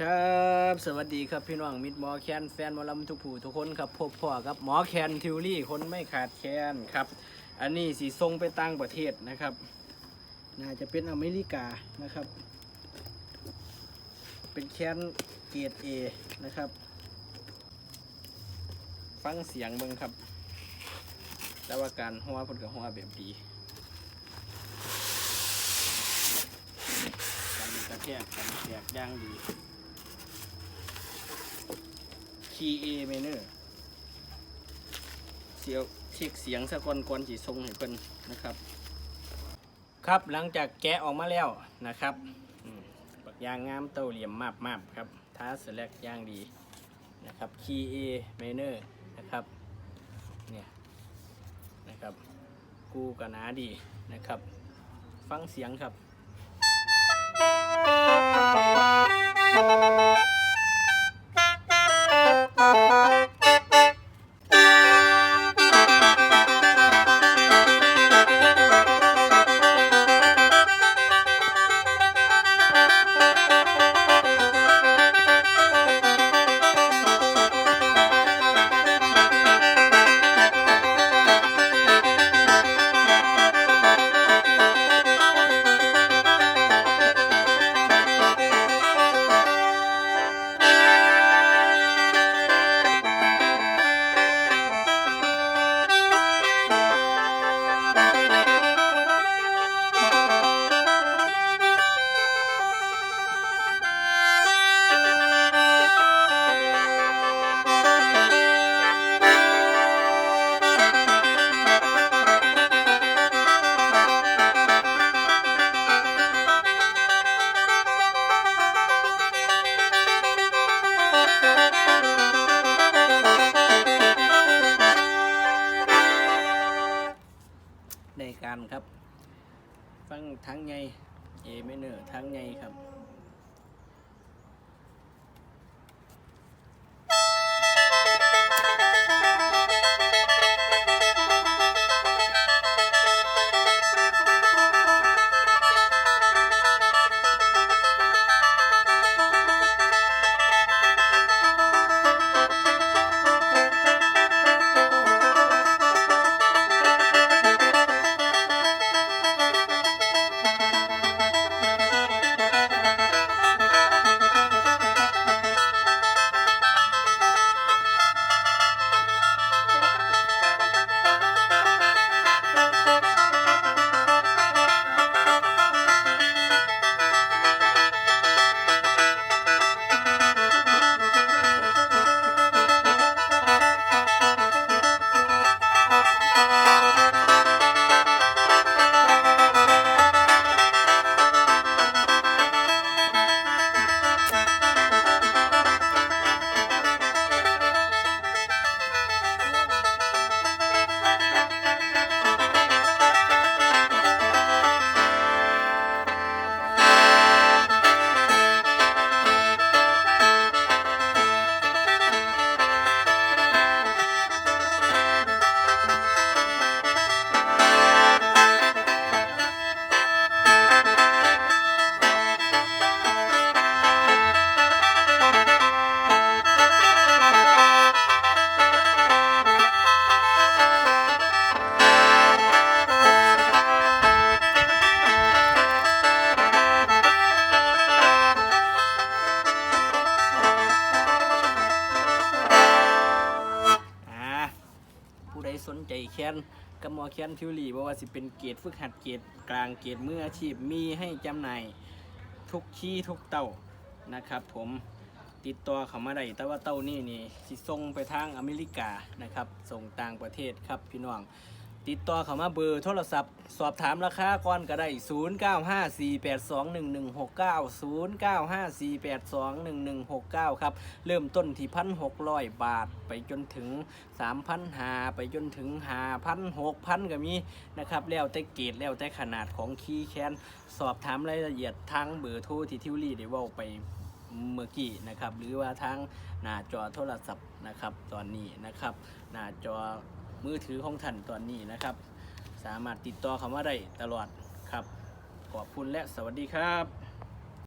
ครับสวัสดีครับพี่น้องมิดหมอแคนแฟนมอลำทุกผู้ทุกคนครับพบพ่อครับหมอแคนทิวรี่คนไม่ขาดแคนครับ อันนี้สีทรงไปต่างประเทศนะครับ น่าจะเป็นอเมริกานะครับ เป็นแคนเกรดเอนะครับ ฟังเสียงเบิ่งครับ แต่ว่าการหัวเพิ่นกับหัวแบบดีการกระแทกการแทกย่างดี คีย์เอเมเสียวเช็คเสียงสะกอนก่อนจีทรงให้เพิ่นนะครับ ครับหลังจากแกะออกมาแล้วนะครับอืมบักยางงามเต้าเหลี่ยมมาบมาบครับท้าสแลกย่างดีนะครับคีย์เอเมเนะครับเนี่ยนะครับกูกะนาดีนะครับ ฟังเสียงครับ การครับ ฟังทั้งไงเอเมเนอร์ทั้งไงครับ ดสนใจแคนกับหมอแคนทิวลีบอกว่าสิเป็นเกรดฝึกหัดเกรดกลางเกรดมืออาชีพมีให้จำหน่ายทุกขี้ทุกเต้านะครับผมติดต่อเขามาได้แต่ว่าเต้านี่นี่สิส่งไปทางอเมริกานะครับส่งต่างประเทศครับพี่น้อง ติดต่อเขามาเบอร์โทรศัพท์ สอบถามราคาก่อนก็ได้ 0954821169 0954821169 ครับ เริ่มต้นที่พันหกร้อยบาทไปจนถึงสามพันหาไปจนถึงหาพันหกพันก็มีนะครับ แล้วแต่เกรดแล้วแต่ขนาดของคีย์แคนสอบถามรายละเอียดทางเบอร์โทรที่ทิวลี่ได้ว่าไปเมื่อกี้นะครับ หรือว่าทางหน้าจอโทรศัพท์นะครับ ตอนนี้นะครับ หน้าจอ มือถือของท่านตอนนี้นะครับ สามารถติดต่อเขามาได้ตลอดครับ ขอบคุณและสวัสดีครับ